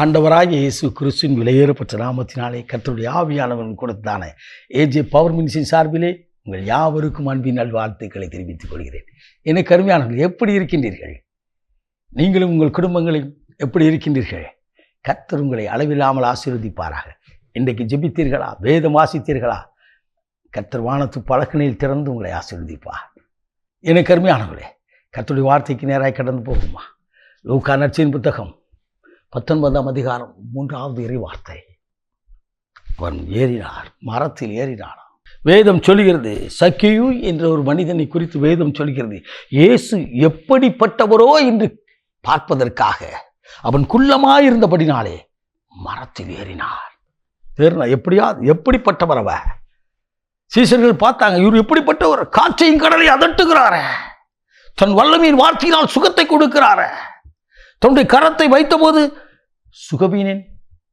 ஆண்டவராகிய இயேசு கிறிஸ்துவின் விலையேறப்பட்ட நாமத்தினாலே கத்தருடைய ஆவியானவன் கொடுத்தானே ஏஜே பவர் மினிஸ்டின் சார்பிலே உங்கள் யாவருக்கும் அன்பின் நல்வாழ்த்துக்களை தெரிவித்துக் கொள்கிறேன். என கருமையானவர்கள் எப்படி இருக்கின்றீர்கள்? நீங்களும் உங்கள் குடும்பங்களையும் எப்படி இருக்கின்றீர்கள்? கர்த்தர் உங்களை அளவில்லாமல் ஆசீர்வதிப்பாராக. இன்றைக்கு ஜெபித்தீர்களா? வேதம் வாசித்தீர்களா? கத்தர் வானத்து பழக்கினையில் திறந்து உங்களை ஆசீர்வதிப்பார் என கருமையானவர்களே கத்தருடைய வார்த்தைக்கு நேராக கடந்து போகுமா? லூக்கா நட்சின் புத்தகம் பத்தொன்பதாம் அதிகாரம் மூன்றாவது இறை வார்த்தை அவன் ஏறினார் மரத்தில் ஏறினானாம் வேதம் சொல்கிறது சக்கியு என்ற ஒரு மனிதனை குறித்து வேதம் சொல்கிறது இயேசு எப்படிப்பட்டவரோ என்று பார்ப்பதற்காக அவன் குள்ளமாயிருந்தபடினாலே மரத்தில் ஏறினார். தேர்னா எப்படியா எப்படிப்பட்டவர் அவ சீசர்கள் பார்த்தாங்க இவர் எப்படிப்பட்டவர்? காற்றையும் கடலை அதட்டுகிறார. தன் வல்லமையின் வார்த்தையினால் சுகத்தை கொடுக்கிறாரே. தன்னுடைய கரத்தை வைத்தபோது சுகவீனன்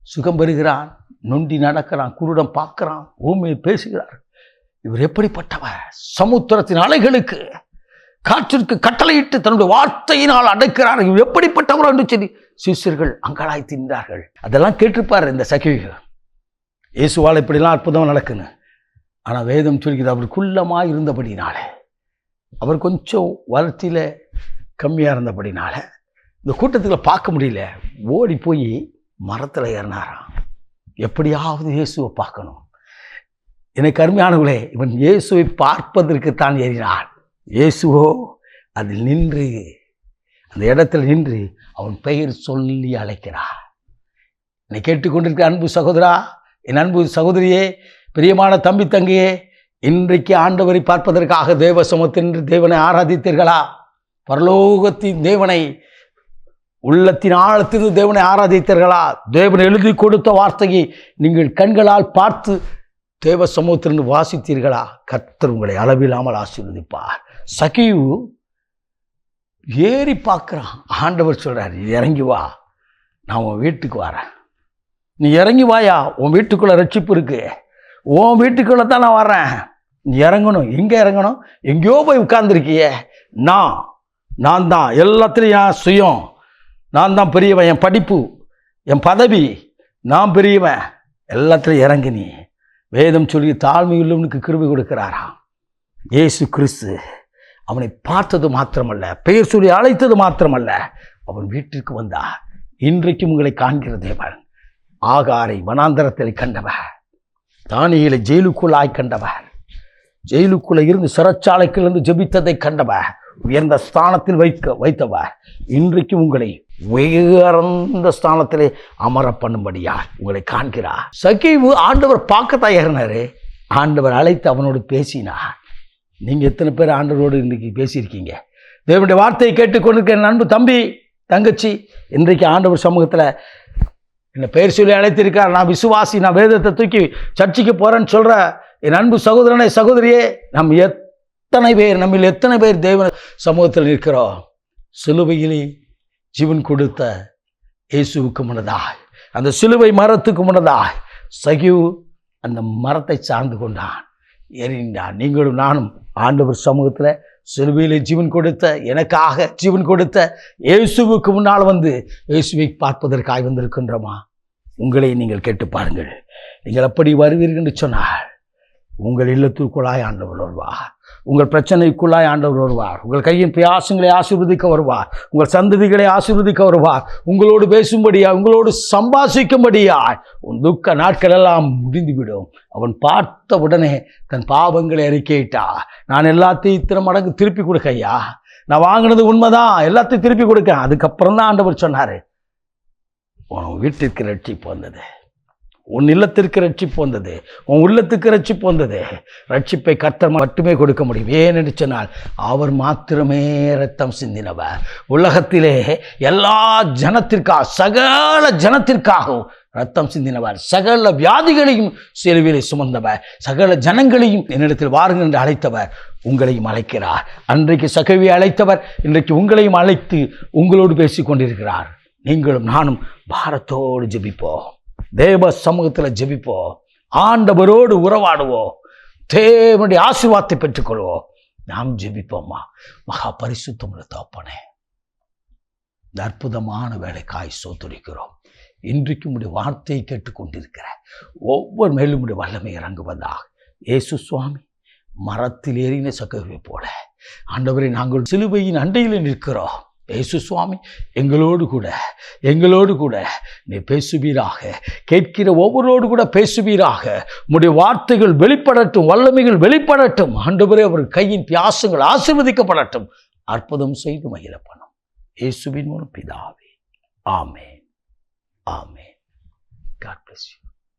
சுகம் பெறுகிறான் நொண்டி நடக்கிறான் குருடம் பார்க்கிறான் ஊமையை பேசுகிறார். இவர் எப்படிப்பட்டவர்? சமுத்திரத்தின் அலைகளுக்கு காற்றிற்கு கட்டளையிட்டு தன்னுடைய வார்த்தையினால் அடைக்கிறார். இவர் எப்படிப்பட்டவர் என்று சொல்லி சிஷ்யர்கள் அங்கலாய் தின்றார்கள். அதெல்லாம் கேட்டிருப்பார் இந்த சகிவிகள் இயேசுவால் இப்படிலாம் அற்புதம் நடக்குங்க ஆனால் வேதம் சொல்கிறது அவர் குள்ளமாக இருந்தபடினால அவர் கொஞ்சம் வளர்ச்சியில் கம்மியாக இருந்தபடினால இந்த கூட்டத்தில் பார்க்க முடியல. ஓடி போய் மரத்தில் ஏறினாராம். எப்படியாவது இயேசுவை பார்க்கணும். எனக்கு அருமையானவர்களே இவன் இயேசுவை பார்ப்பதற்குத்தான் ஏறினான் இயேசுவோ அதில் நின்று அந்த இடத்துல நின்று அவன் பெயர் சொல்லி அழைக்கிறார். என்னை கேட்டுக்கொண்டிருக்க அன்பு சகோதரா என் அன்பு சகோதரியே பிரியமான தம்பி தங்கையே இன்றைக்கு ஆண்டவரை பார்ப்பதற்காக தேவ சமத்தின்று தேவனை ஆராதித்தீர்களா? பரலோகத்தின் தேவனை உள்ளத்தின் ஆழத்திலிருந்து தேவனை ஆராதித்தீர்களா? தேவன் எழுதி கொடுத்த வார்த்தையை நீங்கள் கண்களால் பார்த்து தேவ சமூகத்திலிருந்து வாசித்தீர்களா? கர்த்தர் உங்களை அளவில்லாமல் ஆசீர்வதிப்பார். சகிவு ஏறி பார்க்குறான். ஆண்டவர் சொல்கிறார் இறங்கி வா. நான் உன் வீட்டுக்கு வரேன். நீ இறங்கி வாயா. உன் வீட்டுக்குள்ளே ரட்சிப்பு இருக்கு. உன் வீட்டுக்குள்ளே தான் நான் வரேன் நீ இறங்கணும். எங்கே இறங்கணும்? எங்கேயோ போய் உட்கார்ந்துருக்கியே. நான் நான் தான். எல்லாத்துலேயும் சுயம். நான் தான் பெரியவன் என் படிப்பு என் பதவி நான் பெரியவன். எல்லாத்துலையும் இறங்கி நீ. வேதம் சொல்லி தாழ்மையுள்ளவனுக்கு கிருபி கொடுக்கிறாரா? ஏசு இயேசு கிறிஸ்து அவனை பார்த்தது மாத்திரமல்ல பெயர் சொல்லி அழைத்தது மாத்திரமல்ல அவன் வீட்டிற்கு வந்தார். இன்றைக்கும் உங்களை காண்கிற தேவன். ஆகாரை வனாந்தரத்தில் கண்டவர். தானியலை ஜெயிலுக்குள்ளாய் கண்டவர். ஜெயிலுக்குள்ளே இருந்து சிறைச்சாலைக்கிலிருந்து ஜெபித்ததை கண்டவர். உயர்ந்த ஸ்தானத்தில் வைக்க வைத்தவா இன்றைக்கு உங்களை உயர்ந்த ஸ்தானத்திலே அமர பண்ணும்படியா உங்களை காண்கிறார். சகிவு ஆண்டவர் பார்க்க தயாரினாரு ஆண்டவர் அழைத்து அவனோடு பேசினார். நீங்கள் எத்தனை பேர் ஆண்டவரோடு இன்றைக்கி பேசியிருக்கீங்க? தேவனுடைய வார்த்தையை கேட்டுக்கொண்டிருக்கிற நண்பு தம்பி தங்கச்சி இன்றைக்கு ஆண்டவர் சமூகத்தில் என்னை பெயர் சொல்லி அழைத்திருக்கார் நான் விசுவாசி நான் வேதத்தை தூக்கி சர்ச்சைக்கு போகிறேன்னு சொல்கிற என் அன்பு சகோதரனை சகோதரியே நம் எத்தனை பேர் நம்மில் எத்தனை பேர் தேவ சமூகத்தில் நிற்கிறோம் சிலுவையிலே ஜீவன் கொடுத்த இயேசுவுக்கு முன்னதாய். அந்த சிலுவை மரத்துக்கு முன்னதாய். சகிவு அந்த மரத்தை சார்ந்து கொண்டான். எறிந்தான் நீங்களும் நானும் ஆண்டவர் சமூகத்தில் சிலுவையிலே ஜீவன் கொடுத்த எனக்காக ஜீவன் கொடுத்த இயேசுவுக்கு முன்னால் வந்து இயேசுவை பார்ப்பதற்காக வந்திருக்கின்றோமா? உங்களை நீங்கள் கேட்டு பாருங்கள். நீங்கள் அப்படி வருவீர்கள் என்று சொன்னால் உங்கள் இல்லத்திற்குள்ளாய் ஆண்டவர் வருவார். உங்கள் பிரச்சனைக்குள்ளாய் ஆண்டவர் வருவார். உங்கள் கையின் பிரயாசங்களை ஆசீர்வதிக்க வருவார். உங்கள் சந்ததிகளை ஆசீர்வதிக்க வருவார். உங்களோடு பேசும்படியா உங்களோடு சம்பாஷிக்கும்படியா உன் துக்க நாட்கள் எல்லாம் முடிந்துவிடும். அவன் பார்த்த உடனே தன் பாவங்களை அறிக்கையிட்டா. நான் எல்லாத்தையும் இத்தனை மடங்கு திருப்பி கொடுக்கையா நான் வாங்கினது உண்மைதான். எல்லாத்தையும் திருப்பி கொடுக்க அதுக்கப்புறம் தான் ஆண்டவர் சொன்னார். உன் வீட்டிற்கு ரட்சிப்பு வந்தது. உன் இல்லத்திற்கு ரட்சிப்பு வந்தது. உன் உள்ளத்துக்கு ரட்சிப்பு வந்தது. ரட்சிப்பை கர்த்தர் மட்டுமே கொடுக்க முடியும். ஏன் சொன்னால் அவர் மாத்திரமே ரத்தம் சிந்தினவர். உலகத்திலே எல்லா ஜனத்திற்காக சகல ஜனத்திற்காகவும் ரத்தம் சிந்தினவர். சகல வியாதிகளையும் சிலுவையிலே சுமந்தவர். சகல ஜனங்களையும் என்னிடத்தில் வாருங்கள் என்று அழைத்தவர் உங்களையும் அழைக்கிறார். அன்றைக்கு சகவியை அழைத்தவர் இன்றைக்கு உங்களையும் அழைத்து உங்களோடு பேசிக் கொண்டிருக்கிறார் நீங்களும் நானும் பாரத்தோடு ஜெபிப்போம். தேவ சமூகத்தில் ஜெபிப்போம். ஆண்டவரோடு உறவாடுவோம். தேவனுடைய ஆசீர்வாதத்தை பெற்றுக்கொள்வோம். நாம் ஜெபிப்போம்மா. மகா பரிசுத்தமுள்ள தோப்பனே இந்த அற்புதமான வேலைக்காய் சோத்துரிக்கிறோம். இன்றைக்கு உடைய வார்த்தையை கேட்டுக்கொண்டிருக்கிற ஒவ்வொரு மேலும் உடைய வல்லமை இறங்குவதாக. இயேசு சுவாமி மரத்தில் ஏறின சக்கரவை போல. ஆண்டவரை நாங்கள் சிலுவையின் அண்டையில் நிற்கிறோம். பேசு சுவாமி எங்களோடு கூட எங்களோடு கூட நீ பேசுவீராக. கேட்கிற ஒவ்வொருவோடு கூட பேசுவீராக. உடைய வார்த்தைகள் வெளிப்படட்டும் வல்லமைகள் வெளிப்படட்டும். ஆண்டவரே அவர் கையின் பியாசங்கள் ஆசிர்வதிக்கப்படட்டும். அற்புதம் செய்து மகிழ பண்ணும் இயேசுவின் மூலம் பிதாவே. ஆமே ஆமே காட் பிளஸ் யூ